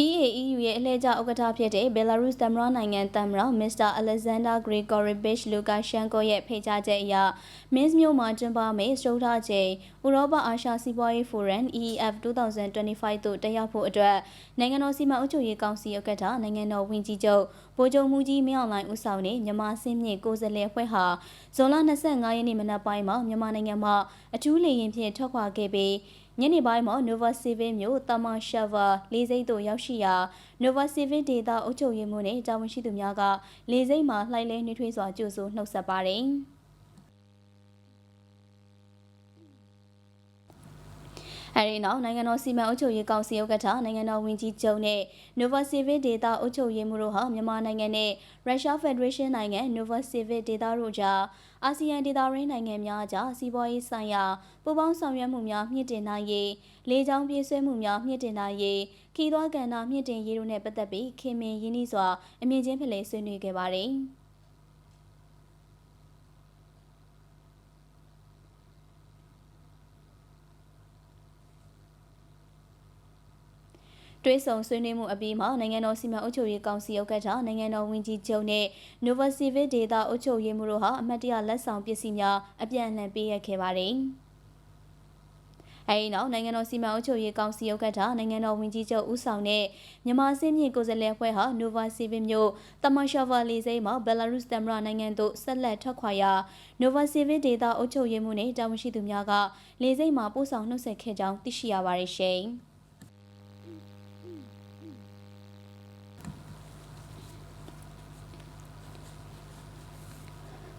EAEU ရဲ့အလှည့်ကျဥက္ကဋ္ဌဖြစ်တဲ့ဘယ်လာရုစ်သမ္မတနိုင်ငံသမ္မတမစ္စတာအလက်ဇန်ဒါဂရီဂေါ်ရီဘစ်လူကာရှန်ကိုရဲ့ဖိတ်ကြားချက်အရမင်းစ်မြို့မှာကျင်းပမယ့်စတုထချိန်ဥရောပအာရှစီးပွားရေးဖိုရမ် EEF 2025သို့တက်ရောက်ဖို့အတွက်နိုင်ငံတော်စီမံအုပ်ချုပ်ရေးကောင်စီဥက္ကဋ္ဌနိုင်ငံတော်ဝန်ကြီးချုပ်ဗိုလ်ချုပ်မှုကြီးမင်းအောင်လှိုင်ဦးဆောင်တဲ့မြန်မာစင်းမြင့်ကိုယ်စားလှယ်အဖွဲ့ဟာဇွန်လ25ရက်နေ့မနက်ပိုင်းမှာမြန်မာနိုင်ငံမှာအထူးလေယာဉ်ဖြင့်ထွက်ခွာခဲ့ပြီးညနေပိုင်းမှာ Nova Civil မြို့တမန်ရှယ်ဗာလေးစိတ်သို့ရောက်ရှိရာ Nova Civil ဒေတာအုပ်ချုပ်ရေးမှူးနဲ့တာဝန်ရှိသူများကလေးစိတ်မှာလှိုက်လဲနှွေးထွေးစွာကြိုဆိုနှုတ်ဆက်ပါတယ်။ အဲဒီနောက်နိုင်ငံတော်စီမံအုပ်ချုပ်ရေးကောင်စီဥက္ကဋ္ဌနိုင်ငံတော်ဝန်ကြီးချုပ်နဲ့ Nova Civil Data အုပ်ချုပ်ရေးမှူးတို့ဟာမြန်မာနိုင်ငံနဲ့ Russia Federation နိုင်ငံ Nova Civil Data တို့ကြားအာဆီယံဒေသရင်းနိုင်ငံများကြားစီးပွားရေးဆိုင်ရာပူးပေါင်းဆောင်ရွက်မှုများမြင့်တင်နိုင်ရေးလေကြောင်းပြေးဆွဲမှုများမြင့်တင်နိုင်ရေးခီးသွွားကဏ္ဍမြင့်တင်ရေးတို့နဲ့ပတ်သက်ပြီးခင်မင်ရင်းနှီးစွာအမြင့်ချင်းဖလှယ်ဆွေးနွေးခဲ့ပါတယ်။ တွဲဆုံဆွေးနွေးမှုအပြီးမှာနိုင်ငံတော်စီမံအုပ်ချုပ်ရေးကောင်စီဥက္ကဋ္ဌနိုင်ငံတော်ဝန်ကြီးချုပ်နဲ့ Nova Civil Data အုပ်ချုပ်ရေးမှူးတို့ဟာအမတ်တရလက်ဆောင်ပစ္စည်းများအပြန်အလှန်ပေးအပ်ခဲ့ပါတယ်။အဲဒီနောက်နိုင်ငံတော်စီမံအုပ်ချုပ်ရေးကောင်စီဥက္ကဋ္ဌနိုင်ငံတော်ဝန်ကြီးချုပ်ဦးဆောင်တဲ့မြန်မာစစ်မြေကိုယ်စားလှယ်အဖွဲ့ဟာ Nova Civil မြို့တမန်ရှာဗာလီစိမ်းမှာဘယ်လာရုစ်သမ္မတနိုင်ငံသို့ဆက်လက်ထွက်ခွာရာ Nova Civil ဒေတာအုပ်ချုပ်ရေးမှူးနဲ့တာဝန်ရှိသူများကလေစိမ်းမှာပို့ဆောင်နှုတ်ဆက်ခဲ့ကြောင်းသိရှိရပါတယ်ရှင်။